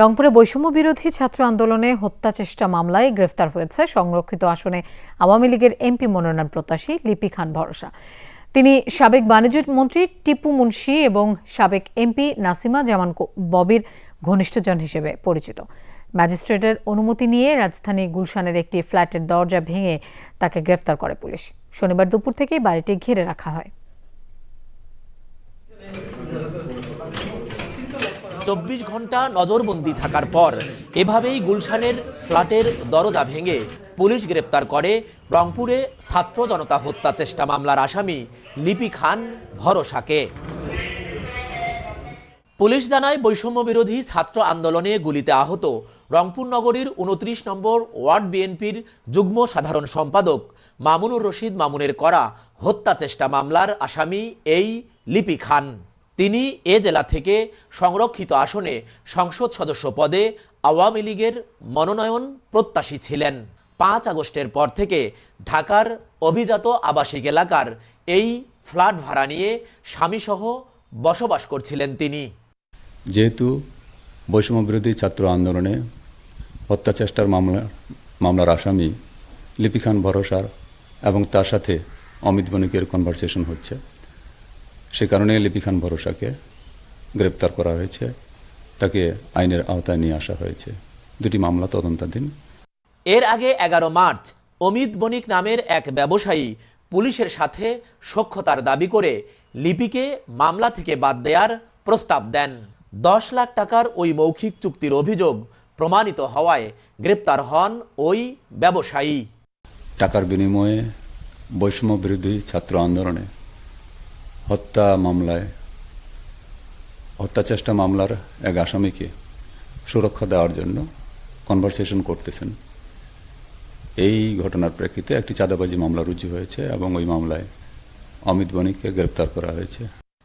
রংপুরে বৈষম্য বিরোধী ছাত্র আন্দোলনে হত্যা চেষ্টা মামলায় গ্রেফতার হয়েছে সংরক্ষিত আসনে আওয়ামী লীগের এমপি মনোনয়ন প্রত্যাশী লিপি খান ভরসা। তিনি সাবেক বাণিজ্য মন্ত্রী টিপু মুন্সি এবং সাবেক এমপি নাসিমা জামান ববির ঘনিষ্ঠজন হিসেবে পরিচিত। ম্যাজিস্ট্রেটের অনুমতি নিয়ে রাজধানী গুলশানের একটি ফ্ল্যাটের দরজা ভেঙে তাকে গ্রেফতার করে পুলিশ। শনিবার দুপুর থেকেই বাড়িটি ঘিরে রাখা হয়। চব্বিশ ঘণ্টা নজরবন্দি থাকার পর এভাবেই গুলশানের ফ্ল্যাটের দরজা ভেঙে পুলিশ গ্রেপ্তার করে রংপুরে ছাত্র জনতা হত্যা চেষ্টা মামলার আসামি লিপি খান ভরসাকে। পুলিশ জানায় বৈষম্য বিরোধী ছাত্র আন্দোলনে গুলিতে আহত রংপুর নগরীর উনত্রিশ নম্বর ওয়ার্ড বিএনপির যুগ্ম সাধারণ সম্পাদক মামুনুর রশিদ মামুনের করা হত্যা চেষ্টা মামলার আসামি এই লিপি খান। তিনি এ জেলা থেকে সংরক্ষিত আসনে সংসদ সদস্য পদে আওয়ামী লীগের মনোনয়ন প্রত্যাশী ছিলেন। পাঁচ আগস্টের পর থেকে ঢাকার অভিজাত আবাসিক এলাকার এই ফ্ল্যাট ভাড়া নিয়ে স্বামীসহ বসবাস করছিলেন তিনি। যেহেতু বৈষম্য বিরোধী ছাত্র আন্দোলনে হত্যাচেষ্টার মামলা মামলার আসামি লিপি খান ভরসার এবং তার সাথে অমিত বণিকের কনভারসেশন হচ্ছে। সে কারণে লিপি খান ভরসাকে গ্রেপ্তার করা হয়েছে। তাকে আইনের আওতায় নিয়ে আসা হয়েছে। দুটি মামলা তদন্তাধীন। এর আগে এগারো মার্চ অমিত বণিক নামের এক ব্যবসায়ী পুলিশের সাথে সখ্যতার দাবি করে লিপিকে মামলা থেকে বাদ দেওয়ার প্রস্তাব দেন। দশ লাখ টাকার ওই মৌখিক চুক্তির অভিযোগ প্রমাণিত হওয়ায় গ্রেপ্তার হন ওই ব্যবসায়ী। টাকার বিনিময়ে বৈষম্য বিরোধী ছাত্র আন্দোলনে হত্যা মামলায়, হত্যা চেষ্টা মামলার এক আসামিকে সুরক্ষা দেওয়ার জন্য কনভারসেশন করতেছেন। এই ঘটনার প্রেক্ষিতে একটি চাঁদাবাজি মামলা রুজু হয়েছে এবং ওই মামলায় অমিত বণিককে গ্রেপ্তার করা হয়েছে।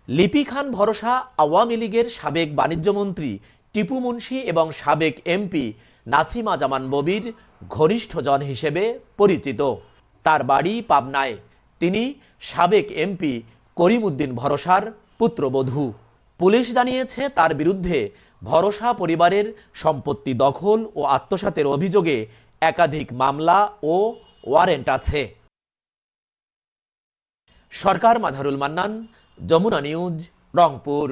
লিপি খান ভরসা আওয়ামী লীগের সাবেক বাণিজ্যমন্ত্রী টিপু মুন্সি এবং সাবেক এমপি নাসিমা জামান ববির ঘনিষ্ঠজন হিসেবে পরিচিত। তার বাড়ি পাবনায়। তিনি সাবেক এমপি করিমউদ্দিন ভরসার পুত্রবধূ। পুলিশ জানিয়েছে, তার বিরুদ্ধে ভরসা পরিবারের সম্পত্তি দখল ও আত্মসাতের অভিযোগে একাধিক মামলা ও ওয়ারেন্ট আছে। সরকার, মাঝারুল মান্নান, যমুনা নিউজ, রংপুর।